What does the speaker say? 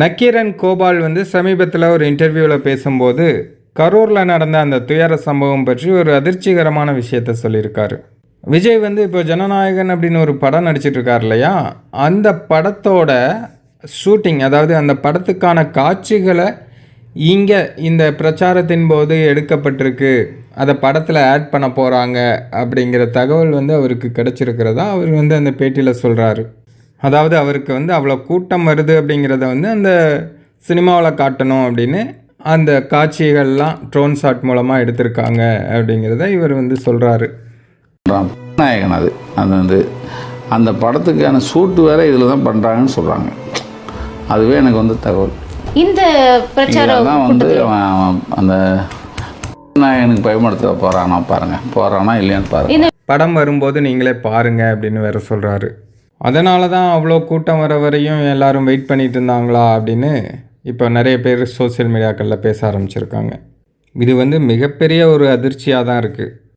நக்கீரன் கோபால் வந்து சமீபத்தில் ஒரு இன்டர்வியூவில் பேசும்போது கரூரில் நடந்த அந்த துயர சம்பவம் பற்றி ஒரு அதிர்ச்சிகரமான விஷயத்த சொல்லியிருக்காரு. விஜய் வந்து இப்போ ஜனநாயகன் அப்படின்னு ஒரு படம் நடிச்சிட்டு இருக்கார் இல்லையா? அந்த படத்தோட ஷூட்டிங் அதாவது அந்த படத்துக்கான காட்சிகளை இங்கே இந்த பிரச்சாரத்தின் போது எடுக்கப்பட்டிருக்கு. அதை படத்தில் ஆட் பண்ண போகிறாங்க அப்படிங்கிற தகவல் வந்து அவருக்கு கிடச்சிருக்கிறதா? அவர் வந்து அந்த பேட்டியில் சொல்கிறாரு அதாவது அவருக்கு வந்து அவ்வளோ கூட்டம் வருது அப்படிங்கிறத வந்து அந்த சினிமாவில் காட்டணும் அப்படின்னு அந்த காட்சிகள்லாம் ட்ரோன் ஷாட் மூலமாக எடுத்திருக்காங்க அப்படிங்கிறத இவர் வந்து சொல்கிறாரு. நாயகன் அது. அது வந்து அந்த படத்துக்கான ஷூட் வேற இதில் தான் பண்ணுறாங்கன்னு சொல்கிறாங்க. அதுவே எனக்கு வந்து தகவல். இந்த பிரச்சார இதெல்லாம் வந்து அந்த நாயகனுக்கு பயன்படுத்த போகிறானா பாருங்க. போகிறானா இல்லையான்னு பாருங்க. படம் வரும்போது நீங்களே பாருங்க அப்படின்னு வேற சொல்கிறாரு அதனால தான் அவ்வளோ கூட்டம் வர வரையும் எல்லாரும் வெயிட் பண்ணிட்டு இருந்தாங்களா அப்படின்னு இப்போ நிறைய பேர் சோஷியல் மீடியாக்களில் பேச ஆரம்பிச்சிருக்காங்க. இது வந்து மிகப்பெரிய ஒரு அதிர்ச்சியாக தான் இருக்குது